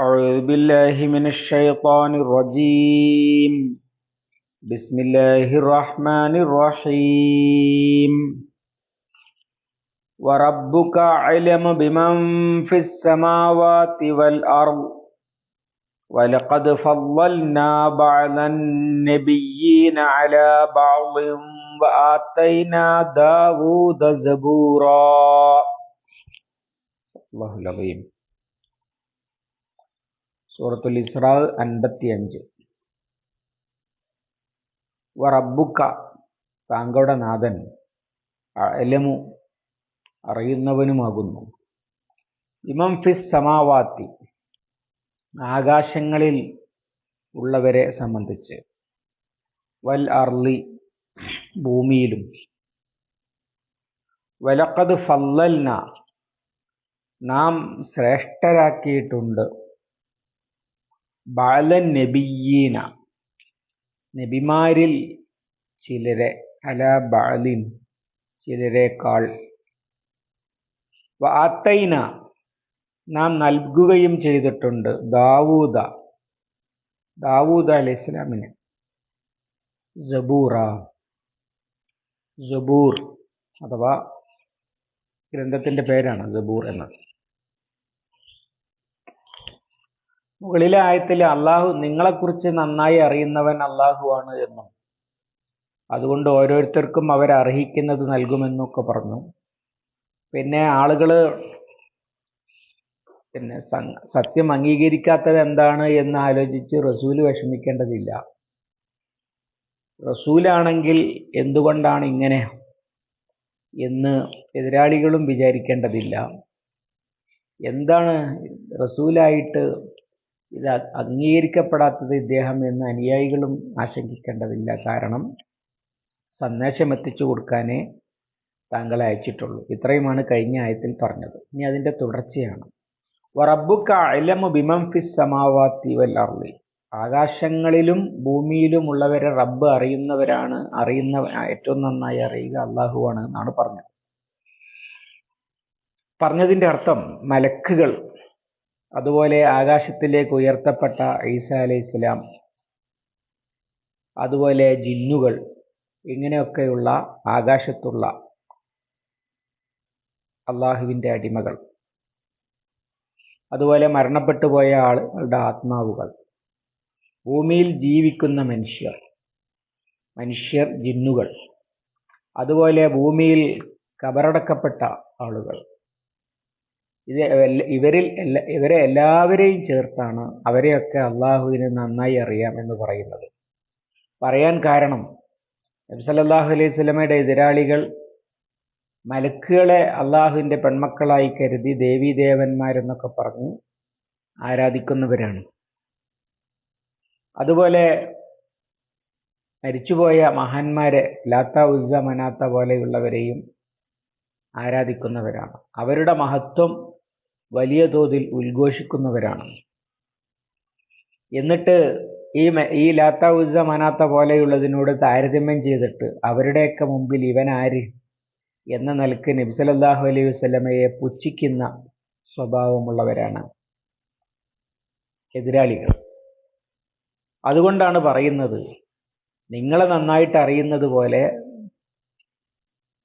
أعوذ بالله من الشيطان الرجيم. بسم الله الرحمن الرحيم. وربك علم بمن في السماوات والأرض. ولقد فضلنا بعض النبيين على بعض وآتينا داود زبورا. الله العظيم. സൂറത്തുൽ ഇസ്രാ അൻപത്തിയഞ്ച്. വറബുക്ക താങ്കളുടെ നാഥൻ അലമു അറിയുന്നവനുമാകുന്നു. ഇമം ഫിസ് സമാവാത്തി ആകാശങ്ങളിൽ ഉള്ളവരെ സംബന്ധിച്ച്. വൽ അർലി ഭൂമിയിലും. വലക്കത് ഫല്ലൽന നാം ശ്രേഷ്ഠരാക്കിയിട്ടുണ്ട്. ബാലൻ നബിയീന. നബിമാരിൽ ചിലരെ അല ബാലിൻ ചിലരെക്കാൾ. വാത്തൈന നാം നൽകുകയും ചെയ്തിട്ടുണ്ട് ദാവൂദ. ദാവൂദ് അലി ഇസ്ലാമിന് ജബൂറ ജബൂർ അഥവാ ഗ്രന്ഥത്തിന്റെ പേരാണ് ജബൂർ എന്നത്. മുകളിലെ ആയത്തിൽ അള്ളാഹു നിങ്ങളെക്കുറിച്ച് നന്നായി അറിയുന്നവൻ അള്ളാഹുവാണ് എന്നും. അതുകൊണ്ട് ഓരോരുത്തർക്കും അവർ അർഹിക്കുന്നത് നൽകുമെന്നൊക്കെ പറഞ്ഞു. പിന്നെ ആളുകൾ പിന്നെ സത്യം അംഗീകരിക്കാത്തത് എന്താണ് എന്ന് ആലോചിച്ച് റസൂൽ വിഷമിക്കേണ്ടതില്ല. റസൂലാണെങ്കിൽ എന്തുകൊണ്ടാണ് ഇങ്ങനെ എന്ന് എതിരാളികളും വിചാരിക്കേണ്ടതില്ല. എന്താണ് റസൂലായിട്ട് ഇത് അംഗീകരിക്കപ്പെടാത്തത് ഇദ്ദേഹം എന്ന് അനുയായികളും ആശങ്കിക്കേണ്ടതില്ല. കാരണം സന്ദേശം എത്തിച്ചു കൊടുക്കാനേ താങ്കളെ അയച്ചിട്ടുള്ളൂ. ഇത്രയുമാണ് കഴിഞ്ഞ ആയത്തിൽ പറഞ്ഞത്. ഇനി അതിന്റെ തുടർച്ചയാണ്. ആകാശങ്ങളിലും ഭൂമിയിലും ഉള്ളവരെ റബ്ബ് അറിയുന്നവരാണ് അറിയുന്ന ഏറ്റവും നന്നായി അറിയുക അള്ളാഹുവാണ് എന്നാണ് പറഞ്ഞത്. പറഞ്ഞതിന്റെ അർത്ഥം മലക്കുകൾ അതുപോലെ ആകാശത്തിലേക്ക് ഉയർത്തപ്പെട്ട ഈസാ അലൈഹി സ്വലാം അതുപോലെ ജിന്നുകൾ ഇങ്ങനെയൊക്കെയുള്ള ആകാശത്തുള്ള അള്ളാഹുവിന്റെ അടിമകൾ അതുപോലെ മരണപ്പെട്ടു പോയ ആളുകളുടെ ആത്മാവുകൾ. ഭൂമിയിൽ ജീവിക്കുന്ന മനുഷ്യർ മനുഷ്യർ ജിന്നുകൾ അതുപോലെ ഭൂമിയിൽ കബറടക്കപ്പെട്ട ആളുകൾ. ഇത് ഇവരിൽ എല്ലാ ഇവരെ എല്ലാവരെയും ചേർത്താണ് അവരെയൊക്കെ അള്ളാഹുവിന് നന്നായി അറിയാം എന്ന് പറയുന്നത്. പറയാൻ കാരണം നബ്സല്ലാഹു അലൈഹി സ്വലമയുടെ എതിരാളികൾ മലക്കുകളെ അള്ളാഹുവിന്റെ പെൺമക്കളായി കരുതി ദേവീദേവന്മാരെന്നൊക്കെ പറഞ്ഞ് ആരാധിക്കുന്നവരാണ്. അതുപോലെ മരിച്ചുപോയ മഹാന്മാരെ ലാത്ത ഉസ്സ മനാത്ത പോലെയുള്ളവരെയും ആരാധിക്കുന്നവരാണ്. അവരുടെ മഹത്വം വലിയ തോതിൽ ഉദ്ഘോഷിക്കുന്നവരാണ്. എന്നിട്ട് ഈ ഈ ലാത്ത ഉസ്സ മനാത്ത പോലെയുള്ളതിനോട് താരതമ്യം ചെയ്തിട്ട് അവരുടെയൊക്കെ മുമ്പിൽ ഇവൻ ആര് എന്ന നിലയ്ക്ക് നബ്സലല്ലാഹു അലൈഹി വസല്ലമയെ പുച്ഛിക്കുന്ന സ്വഭാവമുള്ളവരാണ് എതിരാളികൾ. അതുകൊണ്ടാണ് പറയുന്നത് നിങ്ങളെ നന്നായിട്ട് അറിയുന്നത് പോലെ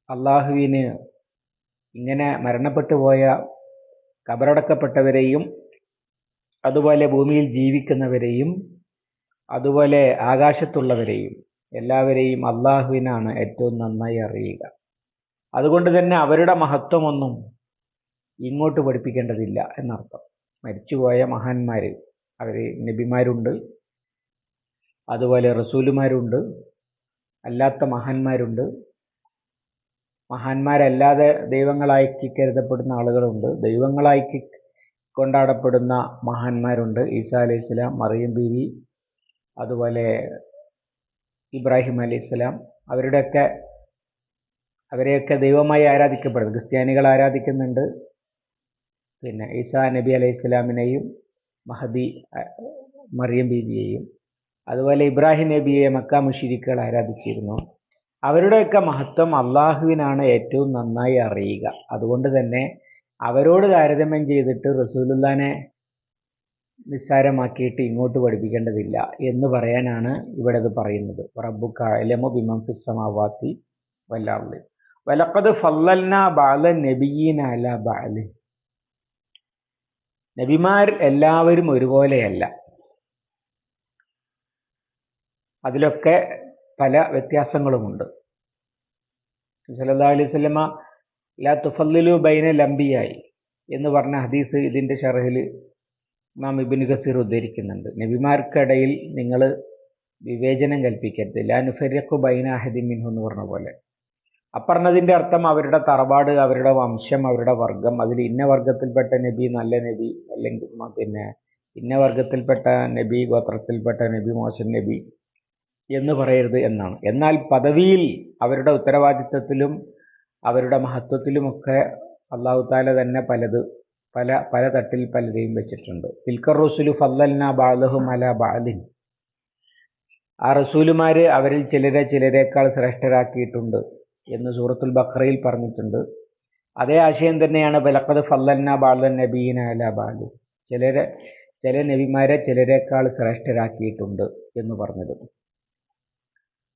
അള്ളാഹുവിന് ഇങ്ങനെ മരണപ്പെട്ടു പോയ കബറടക്കപ്പെട്ടവരെയും അതുപോലെ ഭൂമിയിൽ ജീവിക്കുന്നവരെയും അതുപോലെ ആകാശത്തുള്ളവരെയും എല്ലാവരെയും അള്ളാഹുവിനാണ് ഏറ്റവും നന്നായി അറിയുക. അതുകൊണ്ട് തന്നെ അവരുടെ മഹത്വമൊന്നും ഇങ്ങോട്ട് പഠിപ്പിക്കേണ്ടതില്ല എന്നർത്ഥം. മരിച്ചുപോയ മഹാന്മാർ അവർ നബിമാരുണ്ട്. അതുപോലെ റസൂലുമാരുണ്ട്. അല്ലാത്ത മഹാന്മാരുണ്ട്. മഹാന്മാരല്ലാതെ ദൈവങ്ങളായി കരുതപ്പെടുന്ന ആളുകളുണ്ട്. ദൈവങ്ങളായി കൊണ്ടാടപ്പെടുന്ന മഹാന്മാരുണ്ട്. ഈസാ അലൈഹി സ്വലാം മറിയം ബീവി അതുപോലെ ഇബ്രാഹിം അലൈഹി സ്വലാം. അവരുടെയൊക്കെ അവരെയൊക്കെ ദൈവമായി ആരാധിക്കപ്പെടുന്നു. ക്രിസ്ത്യാനികൾ ആരാധിക്കുന്നുണ്ട്. പിന്നെ ഈസാ നബി അലൈഹി സ്വലാമിനെയും മഹദി മറിയം ബീവിയെയും അതുപോലെ ഇബ്രാഹിം നബിയെ മക്ക മുഷിരിക്കുകൾ ആരാധിച്ചിരുന്നു. അവരുടെയൊക്കെ മഹത്വം അള്ളാഹുവിനാണ് ഏറ്റവും നന്നായി അറിയുക. അതുകൊണ്ട് തന്നെ അവരോട് താരതമ്യം ചെയ്തിട്ട് റസൂലുല്ലാനെ നിസ്സാരമാക്കിയിട്ട് ഇങ്ങോട്ട് പഠിപ്പിക്കേണ്ടതില്ല എന്ന് പറയാനാണ് ഇവിടെ ഇത് പറയുന്നത്. റബ്ബുക്ക അലമു ബിമംഫിസമാവാത്തി വല്ലാറുള്ളി വലക്കത് ഫല്ലൽന ബാല നബിയീന അല നബിമാർ എല്ലാവരും ഒരുപോലെയല്ല. അതിലൊക്കെ പല വ്യത്യാസങ്ങളുമുണ്ട്. അലൈഹി വസല്ലമ ലാ തുഫല്ലിലു ബൈന ലംബിയായി എന്ന് പറഞ്ഞ ഹദീസ് ഇതിന്റെ ഷറഹിൽ നാം ഇബിൻ ഖസീർ ഉദ്ധരിക്കുന്നുണ്ട്. നബിമാർക്കിടയിൽ നിങ്ങൾ വിവേചനം കൽപ്പിക്കരുത്. ലാ നുഫരിഖു ബൈന അഹദിൻ മിൻഹു എന്ന് പറഞ്ഞ പോലെ. അപ്പറഞ്ഞതിന്റെ അർത്ഥം അവരുടെ തറവാട് അവരുടെ വംശം അവരുടെ വർഗം അതിൽ ഇന്ന വർഗത്തിൽപ്പെട്ട നബി നല്ല നബി അല്ലെങ്കിൽ പിന്നെ ഇന്ന വർഗത്തിൽപ്പെട്ട നബി ഗോത്രത്തിൽപ്പെട്ട നബി മോശൻ നബി എന്ന് പറയരുത് എന്നാണ്. എന്നാൽ പദവിയിൽ അവരുടെ ഉത്തരവാദിത്വത്തിലും അവരുടെ മഹത്വത്തിലുമൊക്കെ അള്ളാഹു താല തന്നെ പലത് പല പല തട്ടിൽ പലരെയും വെച്ചിട്ടുണ്ട്. തിൽക്കർ റസുലു ഫല്ലൽന ബാലഹും അല ബാലിൻ. ആ റസൂലുമാർ അവരിൽ ചിലരെ ചിലരെക്കാൾ ശ്രേഷ്ഠരാക്കിയിട്ടുണ്ട് എന്ന് സൂറത്തുൽ ബഖറയിൽ പറഞ്ഞിട്ടുണ്ട്. അതേ ആശയം തന്നെയാണ് ബലക്കത് ഫല്ലന്ന ബാലൻ നബീന അല ബാലു ചിലരെ ചില നബിമാരെ ചിലരെക്കാൾ ശ്രേഷ്ഠരാക്കിയിട്ടുണ്ട് എന്ന് പറഞ്ഞത്.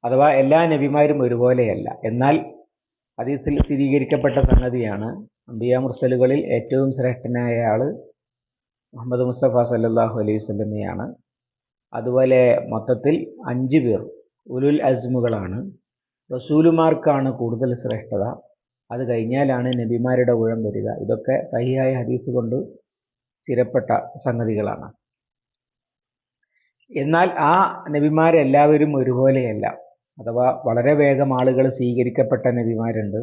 അഥവാ എല്ലാ നബിമാരും ഒരുപോലെയല്ല. എന്നാൽ ഹദീസിൽ സ്ഥിരീകരിക്കപ്പെട്ട സംഗതിയാണ് അമ്പിയ മുർസലുകളിൽ ഏറ്റവും ശ്രേഷ്ഠനായ ആൾ മുഹമ്മദ് മുസ്തഫ സല്ലാഹു അലൈഹി സ്വലമയാണ് അതുപോലെ മൊത്തത്തിൽ അഞ്ച് പേർ ഉലുൽ അസ്മുകളാണ്. റസൂലുമാർക്കാണ് കൂടുതൽ ശ്രേഷ്ഠത. അത് കഴിഞ്ഞാലാണ് നബിമാരുടെ ഊഴം വരിക. ഇതൊക്കെ സഹിയായ ഹദീസ് കൊണ്ട് സ്ഥിരപ്പെട്ട സംഗതികളാണ്. എന്നാൽ ആ നബിമാരെല്ലാവരും ഒരുപോലെയല്ല. അഥവാ വളരെ വേഗം ആളുകൾ സ്വീകരിക്കപ്പെട്ട നബിമാരുണ്ട്.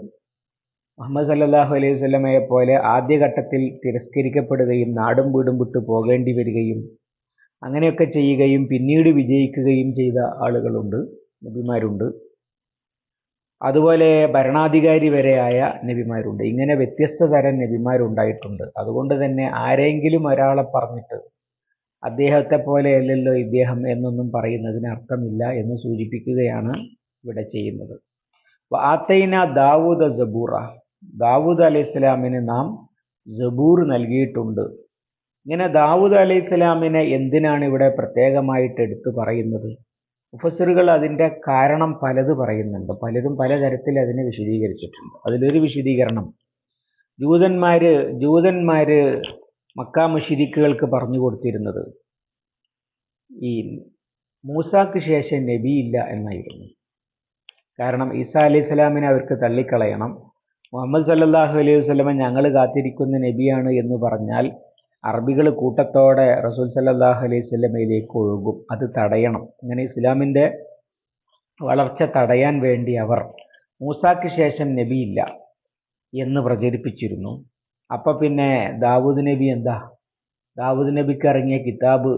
മുഹമ്മദ് സല്ലാഹു അലൈഹി വസല്ലമയെ പോലെ ആദ്യഘട്ടത്തിൽ തിരസ്കരിക്കപ്പെടുകയും നാടും വീടും വിട്ടു പോകേണ്ടി വരികയും അങ്ങനെയൊക്കെ ചെയ്യുകയും പിന്നീട് വിജയിക്കുകയും ചെയ്ത ആളുകളുണ്ട് നബിമാരുണ്ട്. അതുപോലെ ഭരണാധികാരി വരെയായ നബിമാരുണ്ട്. ഇങ്ങനെ വ്യത്യസ്ത തരം നബിമാരുണ്ടായിട്ടുണ്ട്. അതുകൊണ്ട് തന്നെ ആരെങ്കിലും ഒരാളെ പറഞ്ഞിട്ട് അദ്ദേഹത്തെ പോലെയല്ലല്ലോ ഇദ്ദേഹം എന്നൊന്നും പറയുന്നതിന് അർത്ഥമില്ല എന്ന് സൂചിപ്പിക്കുകയാണ് ഇവിടെ ചെയ്യുന്നത്. ആത്തൈന ദാവൂദ് ജബൂറ. ദാവൂദ് അലൈഹി ഇസ്ലാമിന് നാം ജബൂർ നൽകിയിട്ടുണ്ട്. ഇങ്ങനെ ദാവൂദ് അലൈഹി ഇസ്ലാമിനെ എന്തിനാണ് ഇവിടെ പ്രത്യേകമായിട്ട് എടുത്തു പറയുന്നത്? മുഫസ്സിറുകൾ അതിന്റെ കാരണം പലത് പറയുന്നുണ്ട്. പലരും പലതരത്തിൽ അതിനെ വിശദീകരിച്ചിട്ടുണ്ട്. അതിലൊരു വിശദീകരണം. ജൂതന്മാര് ജൂതന്മാര് മക്ക മുഷിരിക്കുകൾക്ക് പറഞ്ഞു കൊടുത്തിരുന്നത്. ഈ മൂസാക്ക് ശേഷം നബിയില്ല എന്നായിരുന്നു. കാരണം ഈസാ അലൈഹി സ്വലാമിനെ അവർക്ക് തള്ളിക്കളയണം. മുഹമ്മദ് സല്ലാഹു അലൈഹി വസല്ലമ ഞങ്ങൾ കാത്തിരിക്കുന്ന നബിയാണ് എന്ന് പറഞ്ഞാൽ അറബികൾ കൂട്ടത്തോടെ റസൂൽ സല്ലാഹു അലൈഹി സ്വലമയിലേക്ക് ഒഴുകും. അത് തടയണം. അങ്ങനെ ഇസ്ലാമിന്റെ വളർച്ച തടയാൻ വേണ്ടി അവർ മൂസാക്ക് ശേഷം നബിയില്ല എന്ന് പ്രചരിപ്പിച്ചിരുന്നു. അപ്പൊ പിന്നെ ദാവൂദ് നബി എന്താ? ദാവൂദ് നബിക്ക് ഇറങ്ങിയ കിതാബ്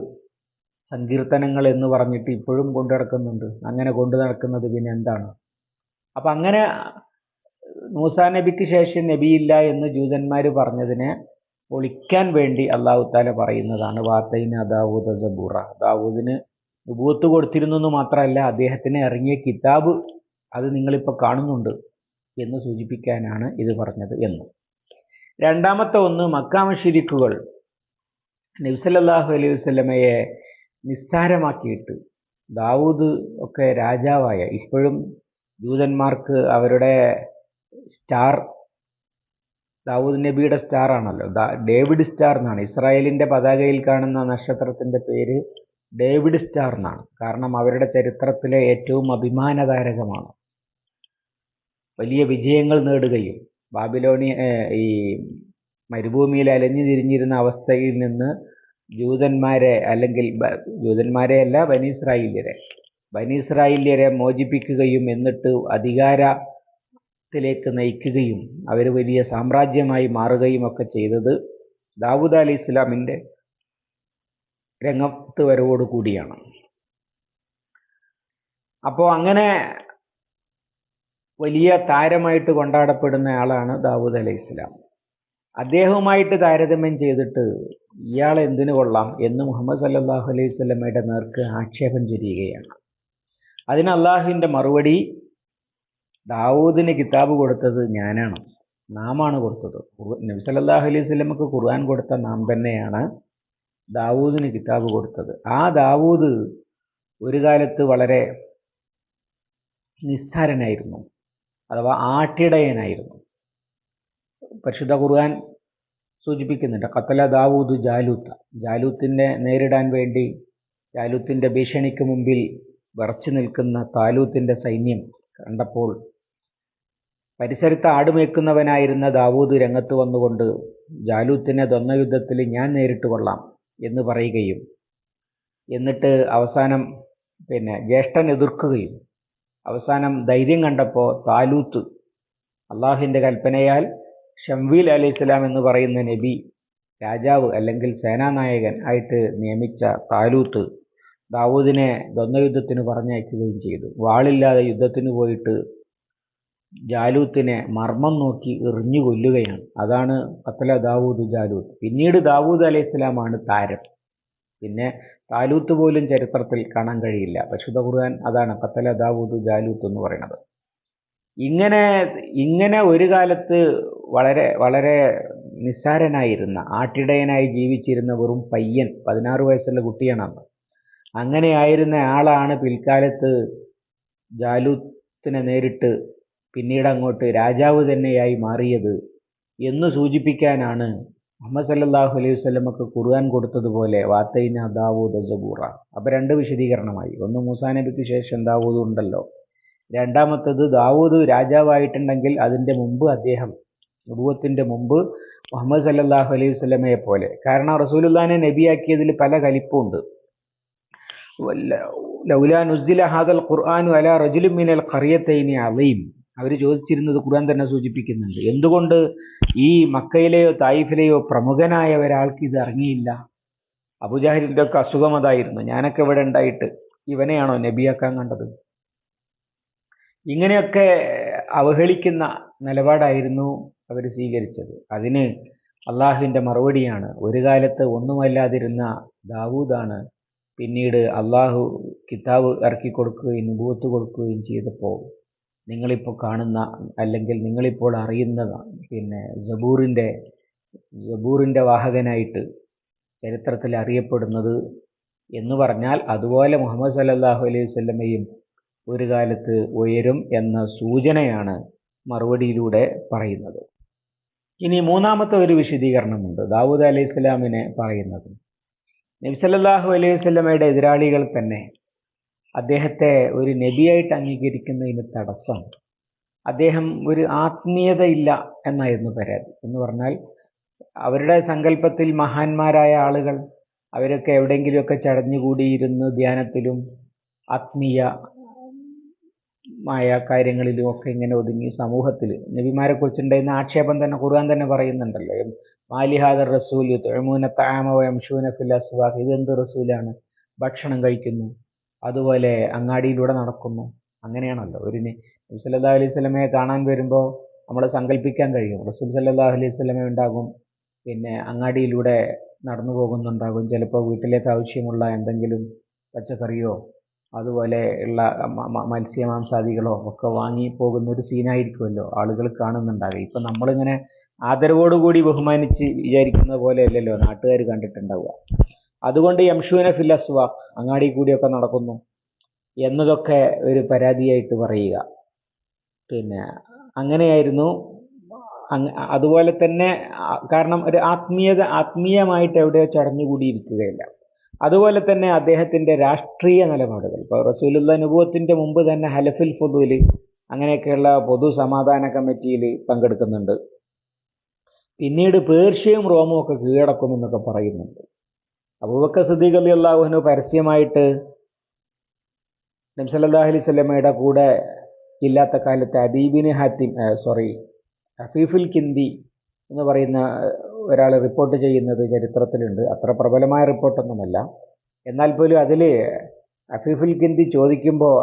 സങ്കീർത്തനങ്ങൾ എന്ന് പറഞ്ഞിട്ട് ഇപ്പോഴും കൊണ്ടു നടക്കുന്നുണ്ട്. അങ്ങനെ കൊണ്ടു നടക്കുന്നത് പിന്നെ എന്താണ്? അപ്പൊ അങ്ങനെ മൂസാ നബിക്ക് ശേഷം നബിയില്ല എന്ന് ജൂതന്മാർ പറഞ്ഞതിനെ ഒളിക്കാൻ വേണ്ടി അള്ളാഹു താല പറയുന്നതാണ് വാത്തൈന ദാവൂദ് സബൂറ. ദാവൂദിന് ഉപൂത്ത് കൊടുത്തിരുന്നു എന്ന് മാത്രമല്ല അദ്ദേഹത്തിന് ഇറങ്ങിയ കിതാബ് അത് നിങ്ങളിപ്പോൾ കാണുന്നുണ്ട് എന്ന് സൂചിപ്പിക്കാനാണ് ഇത് പറഞ്ഞത് എന്ന്. രണ്ടാമത്തെ ഒന്ന് മക്കാമഷിരിക്കുകൾ നബ്സല്ലാഹു അലൈഹി വസ്ലമയെ നിസ്സാരമാക്കിയിട്ട് ദാവൂദ് ഒക്കെ രാജാവായ ഇപ്പോഴും ജൂതന്മാർക്ക് അവരുടെ സ്റ്റാർ ദാവൂദ് നബിയുടെ സ്റ്റാർ ആണല്ലോ. ഡേവിഡ് സ്റ്റാർ എന്നാണ്. ഇസ്രായേലിന്റെ പതാകയിൽ കാണുന്ന നക്ഷത്രത്തിന്റെ പേര് ഡേവിഡ് സ്റ്റാർ എന്നാണ്. കാരണം അവരുടെ ചരിത്രത്തിലെ ഏറ്റവും അഭിമാനകാരകമാണ്. വലിയ വിജയങ്ങൾ നേടുകയും ബാബിലോണി ഈ മരുഭൂമിയിൽ അലഞ്ഞു തിരിഞ്ഞിരുന്ന അവസ്ഥയിൽ നിന്ന് ജൂതന്മാരെ അല്ലെങ്കിൽ ജൂതന്മാരെ അല്ല ബനീസ്രായില്യരെ. ബനീസ്രായില്യരെ മോചിപ്പിക്കുകയും എന്നിട്ട് അധികാരത്തിലേക്ക് നയിക്കുകയും അവർ വലിയ സാമ്രാജ്യമായി മാറുകയും ഒക്കെ ചെയ്തത് ദാവൂദ് അലി ഇസ്ലാമിന്റെ രംഗത്ത് വരവോടുകൂടിയാണ്. അപ്പോൾ അങ്ങനെ വലിയ താരമായിട്ട് കൊണ്ടാടപ്പെടുന്ന ആളാണ് ദാവൂദ് അലൈഹി ഇസ്ലാം അദ്ദേഹവുമായിട്ട് താരതമ്യം ചെയ്തിട്ട് ഇയാൾ എന്തിനു കൊള്ളാം എന്ന് മുഹമ്മദ് സല്ലാഹു അലൈഹി സ്വലമയുടെ നേർക്ക് ആക്ഷേപം ചൊരിയുകയാണ്. അതിന് അള്ളാഹുവിന്റെ മറുപടി ദാവൂദിന് കിതാബ് കൊടുത്തത് ഞാനാണ്. നാമാണ് കൊടുത്തത്. നബി സല്ലാഹു അലൈഹി സ്വലമക്ക് ഖുർആൻ കൊടുത്ത നാം തന്നെയാണ് ദാവൂദിന് കിതാബ് കൊടുത്തത്. ആ ദാവൂദ് ഒരു കാലത്ത് വളരെ നിസ്സാരനായിരുന്നു. അഥവാ ആട്ടിടയനായിരുന്നു. പരിശുദ്ധ ഖുർആൻ സൂചിപ്പിക്കുന്നുണ്ട് കത്തല ദാവൂദ് ജാലൂത്ത്. ജാലൂത്തിനെ നേരിടാൻ വേണ്ടി ജാലൂത്തിന്റെ ഭീഷണിക്ക് മുമ്പിൽ വിറച്ചു നിൽക്കുന്ന താലൂത്തിന്റെ സൈന്യം കണ്ടപ്പോൾ പരിസരത്ത് ആടുമേക്കുന്നവനായിരുന്ന ദാവൂദ് രംഗത്ത് വന്നുകൊണ്ട് ജാലൂത്തിനെ ദ്വന്ദ്വയുദ്ധത്തിൽ ഞാൻ നേരിട്ട് കൊള്ളാം എന്ന് പറയുകയും എന്നിട്ട് അവസാനം പിന്നെ ജ്യേഷ്ഠൻ എതിർക്കുകയും അവസാനം ധൈര്യം കണ്ടപ്പോൾ താലൂത്ത് അള്ളാഹുവിന്റെ കൽപ്പനയാൽ ഷംവീൽ അലി ഇസ്ലാം എന്ന് പറയുന്ന നബി രാജാവ് അല്ലെങ്കിൽ സേനാനായകൻ ആയിട്ട് നിയമിച്ച താലൂത്ത് ദാവൂദിനെ ദ്വന്ദ്വയുദ്ധത്തിന് പറഞ്ഞയക്കുകയും ചെയ്തു. വാളില്ലാതെ യുദ്ധത്തിന് പോയിട്ട് ജാലൂത്തിനെ മർമ്മം നോക്കി എറിഞ്ഞു കൊല്ലുകയാണ്. അതാണ് കത്തല ദാവൂദ് ജാലൂത്ത്. പിന്നീട് ദാവൂദ് അലൈഹി ഇസ്ലാമാണ് താരം. പിന്നെ താലൂത്ത് പോലും ചരിത്രത്തിൽ കാണാൻ കഴിയില്ല. പരിശുദ്ധ ഖുർആൻ അതാണ് കത്തല ദാവൂദ് ജാലൂത്ത് എന്ന് പറയുന്നത്. ഇങ്ങനെ ഇങ്ങനെ ഒരു കാലത്ത് വളരെ വളരെ നിസ്സാരനായിരുന്ന ആട്ടിടയനായി ജീവിച്ചിരുന്ന വെറും പയ്യൻ പതിനാറ് വയസ്സുള്ള കുട്ടിയാണ് അന്ന്. അങ്ങനെയായിരുന്ന ആളാണ് പിൽക്കാലത്ത് ജാലൂത്തിനെ നേരിട്ട് പിന്നീട് അങ്ങോട്ട് രാജാവ് തന്നെയായി മാറിയത് എന്ന് സൂചിപ്പിക്കാനാണ് മുഹമ്മദ് സല്ലാഹു അലൈഹി വസല്ലമക്ക് ഖുർആൻ കൊടുത്തതുപോലെ വാത്തൈന ദാവൂദ് ജബൂറ അപ്പോൾ രണ്ട് വിശദീകരണമായി. ഒന്ന് മൂസാ നബിക്ക് ശേഷം ദാവൂദ് ഉണ്ടല്ലോ. രണ്ടാമത്തത് ദാവൂദ് രാജാവായിട്ടുണ്ടെങ്കിൽ അതിന്റെ മുമ്പ് അദ്ദേഹം നുബുവത്തിന്റെ മുമ്പ് മുഹമ്മദ് സല്ലാഹു അലൈഹി വസല്ലമയെ പോലെ. കാരണം റസൂലുല്ലാനെ നബിയാക്കിയതിൽ പല കലിപ്പുണ്ട് ലൗലാ നുസ്ദില ഹാദൽ ഖുർആാനു അല റജുലും മിനൽ ഖറിയത്തൈനി അലീം. അവർ ചോദിച്ചിരുന്നത് ഖുർആൻ തന്നെ സൂചിപ്പിക്കുന്നുണ്ട്. എന്തുകൊണ്ട് ഈ മക്കയിലെയോ തായിഫിലെയോ പ്രമുഖനായ ഒരാൾക്ക് ഇത് ഇറങ്ങിയില്ല അബുജാഹിലിന്റെ ഒക്കെ അസുഖം അതായിരുന്നു. ഞാനൊക്കെ ഇവിടെ ഉണ്ടായിട്ട് ഇവനെയാണോ നബിയാക്കാൻ കണ്ടത്? ഇങ്ങനെയൊക്കെ അവഹേളിക്കുന്ന നിലപാടായിരുന്നു അവർ സ്വീകരിച്ചത്. അതിന് അള്ളാഹുവിന്റെ മറുപടിയാണ്. ഒരു കാലത്ത് ഒന്നുമല്ലാതിരുന്ന ദാവൂദാണ് പിന്നീട് അള്ളാഹു കിതാബ് ഇറക്കി കൊടുക്കുകയും നുബൂത്ത് കൊടുക്കുകയും ചെയ്തപ്പോൾ നിങ്ങളിപ്പോൾ കാണുന്ന അല്ലെങ്കിൽ നിങ്ങളിപ്പോൾ അറിയുന്ന പിന്നെ ജബൂറിന്റെ ജബൂറിന്റെ വാഹകനായിട്ട് ചരിത്രത്തിൽ അറിയപ്പെടുന്നത് എന്ന് പറഞ്ഞാൽ അതുപോലെ മുഹമ്മദ് സല്ലല്ലാഹു അലൈഹി വല്ലമയും ഒരു കാലത്ത് ഉയരും എന്ന സൂചനയാണ് മറുപടിയിലൂടെ പറയുന്നത്. ഇനി മൂന്നാമത്തെ ഒരു വിശദീകരണമുണ്ട്. ദാവൂദ് അലൈഹി സ്വലാമിനെ പറയുന്നത് നബ്സല്ലാഹു അലൈഹി വസല്ലമയുടെ എതിരാളികൾ തന്നെ അദ്ദേഹത്തെ ഒരു നബിയായിട്ട് അംഗീകരിക്കുന്നതിന് തടസ്സം അദ്ദേഹം ഒരു ആത്മീയതയില്ല എന്നായിരുന്നു പരാതി. എന്ന് പറഞ്ഞാൽ അവരുടെ സങ്കല്പത്തിൽ മഹാന്മാരായ ആളുകൾ അവരൊക്കെ എവിടെയെങ്കിലുമൊക്കെ ചടഞ്ഞുകൂടിയിരുന്ന് ധ്യാനത്തിലും ആത്മീയ മായ കാര്യങ്ങളിലും ഒക്കെ ഇങ്ങനെ ഒതുങ്ങി സമൂഹത്തിൽ. നബിമാരെ കുറിച്ചുണ്ടായിരുന്ന ആക്ഷേപം തന്നെ ഖുർആൻ തന്നെ പറയുന്നുണ്ടല്ലോ. മാലിഹാദർ റസൂൽ തൊഴമൂന താമവ യംഷൂന ഫിൽ അസ്വാഖ് ഇതെന്ത് റസൂലാണ്? ഭക്ഷണം കഴിക്കുന്നു. അതുപോലെ അങ്ങാടിയിലൂടെ നടക്കുന്നു. അങ്ങനെയാണല്ലോ. ഒരു നബി അലൈഹി സ്വലമയെ കാണാൻ വരുമ്പോൾ നമ്മൾ സങ്കല്പിക്കാൻ കഴിയും. റസൂൽ സല്ലല്ലാഹു അലൈഹി സ്വലമ ഉണ്ടാകും. പിന്നെ അങ്ങാടിയിലൂടെ നടന്നു പോകുന്നുണ്ടാകും. ചിലപ്പോൾ വീട്ടിലേക്ക് ആവശ്യമുള്ള എന്തെങ്കിലും പച്ചക്കറിയോ അതുപോലെ ഉള്ള മത്സ്യമാംസാദികളോ ഒക്കെ വാങ്ങി പോകുന്ന ഒരു സീനായിരിക്കുമല്ലോ ആളുകൾ കാണുന്നുണ്ടാകുക ഇപ്പം നമ്മളിങ്ങനെ ആദരവോടുകൂടി ബഹുമാനിച്ച് വിചാരിക്കുന്ന പോലെയല്ലല്ലോ നാട്ടുകാർ കണ്ടിട്ടുണ്ടാവുക. അതുകൊണ്ട് യംഷൂന ഫില്ലസ്വ അങ്ങാടി കൂടിയൊക്കെ നടക്കുന്നു. എന്നതൊക്കെ ഒരു പരാതിയായിട്ട് പറയുക. പിന്നെ അങ്ങനെയായിരുന്നു. അതുപോലെ തന്നെ കാരണം ഒരു ആത്മീയത ആത്മീയമായിട്ട് എവിടെയോ ചടഞ്ഞുകൂടിയിരിക്കുകയില്ല. അതുപോലെ തന്നെ അദ്ദേഹത്തിന്റെ രാഷ്ട്രീയ നിലപാടുകൾ. ഇപ്പോൾ റസൂലുള്ള അനുഭവത്തിന്റെ മുമ്പ് തന്നെ ഹലഫിൽ ഫുദൂൽ അങ്ങനെയൊക്കെയുള്ള പൊതു സമാധാന കമ്മിറ്റിയിൽ പങ്കെടുക്കുന്നുണ്ട്. പിന്നീട് പേർഷ്യയും റോമും ഒക്കെ കീഴടക്കുമെന്നൊക്കെ പറയുന്നുണ്ട്. അബൂബക്കർ സിദ്ദീഖ് അലി അള്ളാഹുവിന് പരസ്യമായിട്ട് നബ്സല്ലാ അലൈഹി സ്വലമയുടെ കൂടെ ഇല്ലാത്ത കാലത്ത് അദീബിന് ഹാത്തിം സോറി ഹഫീഫുൽ കിന്തി എന്ന് പറയുന്ന ഒരാൾ റിപ്പോർട്ട് ചെയ്യുന്നത് ചരിത്രത്തിലുണ്ട്. അത്ര പ്രബലമായ റിപ്പോർട്ടൊന്നുമല്ല. എന്നാൽ പോലും അതിൽ അഫീഫുൽ കിന്തി ചോദിക്കുമ്പോൾ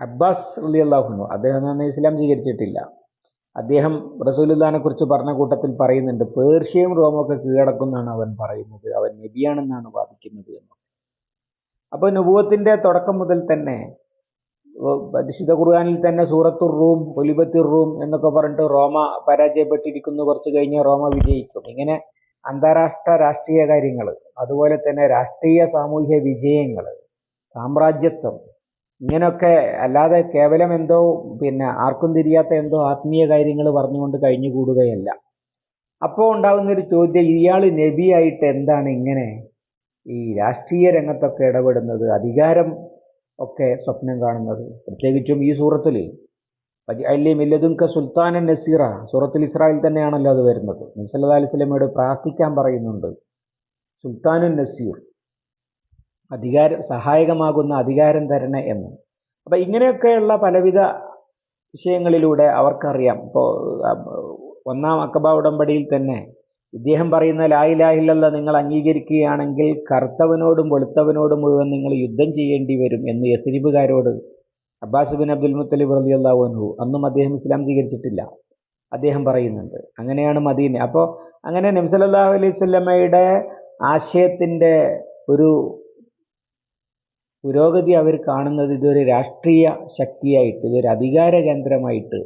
അബ്ബാസ് അള്ളി അള്ളാഹുനു അദ്ദേഹം ഇസ്ലാം സ്വീകരിച്ചിട്ടില്ല. അദ്ദേഹം റസൂലുല്ലാനെ കുറിച്ച് പറഞ്ഞ കൂട്ടത്തിൽ പറയുന്നുണ്ട് പേർഷ്യയും റോമൊക്കെ കീഴടക്കുമെന്നാണ് അവൻ പറയുന്നത്. അവൻ നബിയാണെന്നാണ് വാദിക്കുന്നത് എന്ന്. അപ്പോൾ നുബൂവത്തിന്റെ തുടക്കം മുതൽ തന്നെ പരിശുദ്ധ ഖുർആാനിൽ തന്നെ സൂറത്തുർ റൂം ഒലിബത്തുർ റൂം എന്നൊക്കെ പറഞ്ഞിട്ട് റോമ പരാജയപ്പെട്ടിരിക്കുന്നു. കുറച്ച് കഴിഞ്ഞ് റോമ വിജയിക്കും. ഇങ്ങനെ അന്താരാഷ്ട്ര രാഷ്ട്രീയ കാര്യങ്ങൾ അതുപോലെ തന്നെ രാഷ്ട്രീയ സാമൂഹ്യ വിജയങ്ങൾ സാമ്രാജ്യത്വം ഇങ്ങനെയൊക്കെ അല്ലാതെ കേവലം എന്തോ പിന്നെ ആർക്കും തിരിയാത്ത എന്തോ ആത്മീയ കാര്യങ്ങൾ പറഞ്ഞുകൊണ്ട് കഴിഞ്ഞു കൂടുകയല്ല. അപ്പോൾ ഉണ്ടാകുന്ന ഒരു ചോദ്യം ഇയാൾ നബിയായിട്ട് എന്താണ് ഇങ്ങനെ ഈ രാഷ്ട്രീയ രംഗത്തൊക്കെ ഇടപെടുന്നത് അധികാരം ഒക്കെ സ്വപ്നം കാണുന്നത്? പ്രത്യേകിച്ചും ഈ സൂറത്തിൽ. അല്ലേ മില്ലതുങ്ക സുൽത്താനൻ നസീറ സൂറത്തിൽ ഇസ്രായേൽ തന്നെയാണല്ലോ അത് വരുന്നത്. നബ്സല്ലാ അലൈഹി സ്വലമയോട് പ്രാർത്ഥിക്കാൻ പറയുന്നുണ്ട്. സുൽത്താനുൻ നസീർ. അധികാര സഹായകമാകുന്ന അധികാരം തരണേ എന്ന്. അപ്പം ഇങ്ങനെയൊക്കെയുള്ള പലവിധ വിഷയങ്ങളിലൂടെ അവർക്കറിയാം. ഇപ്പോൾ ഒന്നാം അക്കബ ഉടമ്പടിയിൽ തന്നെ ഇദ്ദേഹം പറയുന്ന ലായിലാഹില്ലല്ല നിങ്ങൾ അംഗീകരിക്കുകയാണെങ്കിൽ കറുത്തവനോടും വെളുത്തവനോടും മുഴുവൻ നിങ്ങൾ യുദ്ധം ചെയ്യേണ്ടി വരും എന്ന് യസരിബുകാരോട് അബ്ബാസ് ബിൻ അബ്ദുൽ മുത്തലിബ് റലി അള്ളാഹുനു അന്നും അദ്ദേഹം ഇസ്ലാം സ്വീകരിച്ചിട്ടില്ല. അദ്ദേഹം പറയുന്നുണ്ട്. അങ്ങനെയാണ് മദീന. അപ്പോൾ അങ്ങനെ നബ്സലല്ലാഹു അലൈഹി സ്വല്ലമ്മയുടെ ആശയത്തിന്റെ ഒരു പുരോഗതി അവർ കാണുന്നത് ഇതൊരു രാഷ്ട്രീയ ശക്തിയായിട്ട് ഇതൊരു അധികാര കേന്ദ്രമായിട്ട്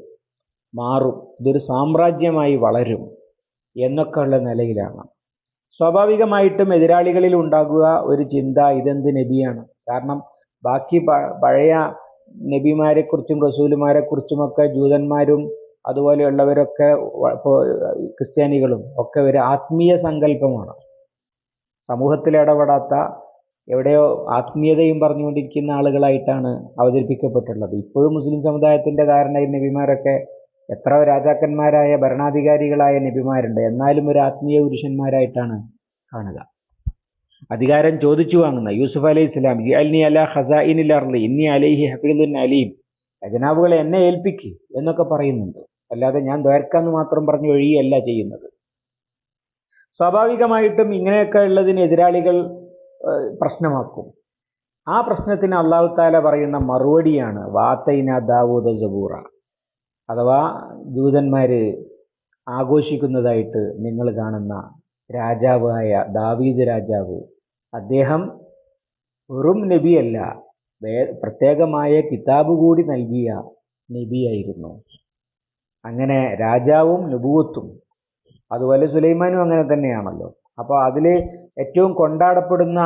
മാറും ഇതൊരു സാമ്രാജ്യമായി വളരും എന്നൊക്കെയുള്ള നിലയിലാണ്. സ്വാഭാവികമായിട്ടും എതിരാളികളിൽ ഉണ്ടാകുക ഒരു ചിന്ത ഇതെന്ത് നബിയാണ്? കാരണം ബാക്കി പഴയ നബിമാരെക്കുറിച്ചും റസൂലുമാരെക്കുറിച്ചുമൊക്കെ ജൂതന്മാരും അതുപോലെയുള്ളവരൊക്കെ ക്രിസ്ത്യാനികളും ഒക്കെ ഒരു ആത്മീയ സങ്കല്പമാണ്. സമൂഹത്തിൽ ഇടപെടാത്ത എവിടെയോ ആത്മീയതയും പറഞ്ഞുകൊണ്ടിരിക്കുന്ന ആളുകളായിട്ടാണ് അവതരിപ്പിക്കപ്പെട്ടുള്ളത്. ഇപ്പോഴും മുസ്ലിം സമുദായത്തിന്റെ ധാരണയിൽ നബിമാരൊക്കെ എത്ര രാജാക്കന്മാരായ ഭരണാധികാരികളായ നബിമാരുണ്ട്. എന്നാലും ഒരു ആത്മീയ പുരുഷന്മാരായിട്ടാണ് കാണുക. അധികാരം ചോദിച്ചു വാങ്ങുന്ന യൂസുഫ് അലൈഹി ഇസ്ലാം അൽനി അല ഹസാഇനിൽ അർളി ഇന്നി അലൈഹി ഹഫീദുൻ അലീം ഖജനാവുകളെ എന്നെ ഏൽപ്പിക്ക് എന്നൊക്കെ പറയുന്നുണ്ട്. അല്ലാതെ ഞാൻ ദ്വാരക്കാന്ന് മാത്രം പറഞ്ഞു വഴിയല്ല ചെയ്യുന്നത്. സ്വാഭാവികമായിട്ടും ഇങ്ങനെയൊക്കെ ഉള്ളതിന് എതിരാളികൾ പ്രശ്നമാക്കും. ആ പ്രശ്നത്തിന് അള്ളാഹു താല പറയുന്ന മറുപടിയാണ് വാത്തൈന ദാവൂദ ജബൂറ. അഥവാ ദൂതന്മാർ ആഘോഷിക്കുന്നതായിട്ട് നിങ്ങൾ കാണുന്ന രാജാവായ ദാവീദ് രാജാവ്. അദ്ദേഹം വെറും നബിയല്ല പ്രത്യേകമായ കിതാബ് കൂടി നൽകിയ നബിയായിരുന്നു. അങ്ങനെ രാജാവും നബുവത്തും അതുപോലെ സുലൈമാനും അങ്ങനെ തന്നെയാണല്ലോ. അപ്പോൾ അതിൽ ഏറ്റവും കൊണ്ടാടപ്പെടുന്ന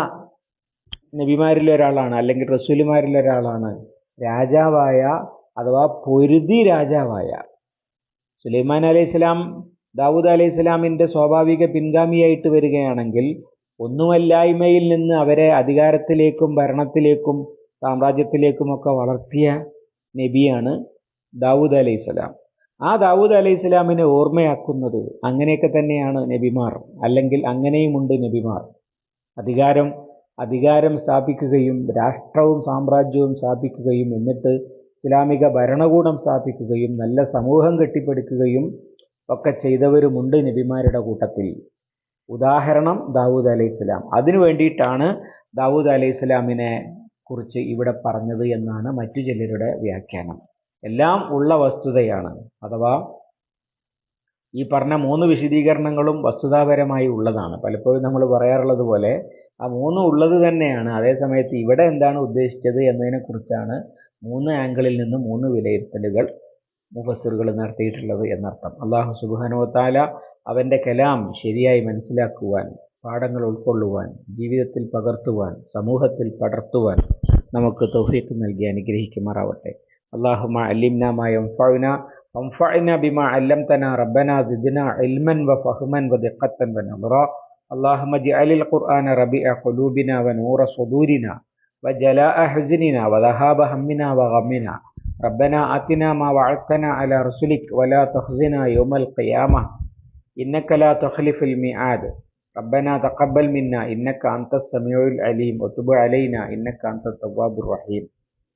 നബിമാരിൽ ഒരാളാണ് അല്ലെങ്കിൽ റസൂലുമാരിൽ ഒരാളാണ് രാജാവായ അഥവാ പൊരുതി രാജാവായ. സുലൈമാൻ അലൈഹി സ്വലാം ദാവൂദ് അലൈഹി സ്വലാമിന്റെ സ്വാഭാവിക പിൻഗാമിയായിട്ട് വരികയാണെങ്കിൽ ഒന്നുമല്ലായ്മയിൽ നിന്ന് അവരെ അധികാരത്തിലേക്കും ഭരണത്തിലേക്കും സാമ്രാജ്യത്തിലേക്കുമൊക്കെ വളർത്തിയ നബിയാണ് ദാവൂദ് അലൈഹി സ്വലാം. ആ ദാവൂദ് അലൈഹി സ്വലാമിനെ ഓർമ്മയാക്കുന്നത് അങ്ങനെയൊക്കെ തന്നെയാണ് നബിമാർ. അല്ലെങ്കിൽ അങ്ങനെയുമുണ്ട് നബിമാർ. അധികാരം അധികാരം സ്ഥാപിക്കുകയും രാഷ്ട്രവും സാമ്രാജ്യവും സ്ഥാപിക്കുകയും എന്നിട്ട് ഇസ്ലാമിക ഭരണകൂടം സ്ഥാപിക്കുകയും നല്ല സമൂഹം കെട്ടിപ്പടുക്കുകയും ഒക്കെ ചെയ്തവരുമുണ്ട് നബിമാരുടെ കൂട്ടത്തിൽ. ഉദാഹരണം ദാവൂദ് അലൈഹി സ്വലാം. അതിനു വേണ്ടിയിട്ടാണ് ദാവൂദ് അലൈഹി സ്വലാമിനെ കുറിച്ച് ഇവിടെ പറഞ്ഞത് എന്നാണ് മറ്റു ചിലരുടെ വ്യാഖ്യാനം. എല്ലാം ഉള്ള വസ്തുതയാണ്. അഥവാ ഈ പറഞ്ഞ മൂന്ന് വിശദീകരണങ്ങളും വസ്തുതാപരമായി ഉള്ളതാണ്. പലപ്പോഴും നമ്മൾ പറയാറുള്ളത് പോലെ ആ മൂന്ന് ഉള്ളത് തന്നെയാണ്. അതേസമയത്ത് ഇവിടെ എന്താണ് ഉദ്ദേശിച്ചത് എന്നതിനെക്കുറിച്ചാണ് മൂന്ന് ആംഗിളിൽ നിന്ന് മൂന്ന് വിലയിരുത്തലുകൾ മുഫസ്സറുകൾ നടത്തിയിട്ടുള്ളത് എന്നർത്ഥം. അള്ളാഹു സുബാനുവത്താല അവന്റെ കലാം ശരിയായി മനസ്സിലാക്കുവാൻ പാഠങ്ങൾ ഉൾക്കൊള്ളുവാൻ ജീവിതത്തിൽ പകർത്തുവാൻ സമൂഹത്തിൽ പടർത്തുവാൻ നമുക്ക് തൗഫീഖ് നൽകി അനുഗ്രഹിക്കുമാറാവട്ടെ. اللهم علمنا ما ينفعنا وانفعنا بما علمتنا. ربنا زدنا علما وفهما ودقة ونظرا. اللهم اجعل القرآن ربيع قلوبنا ونور صدورنا وجلاء حزننا وذهاب همنا وغمنا. ربنا آتنا ما وعدتنا على رسلك ولا تخزنا يوم القيامة. إنك لا تخلف الميعاد. ربنا تقبل منا إنك أنت السميع العليم. وتب علينا إنك أنت التواب الرحيم.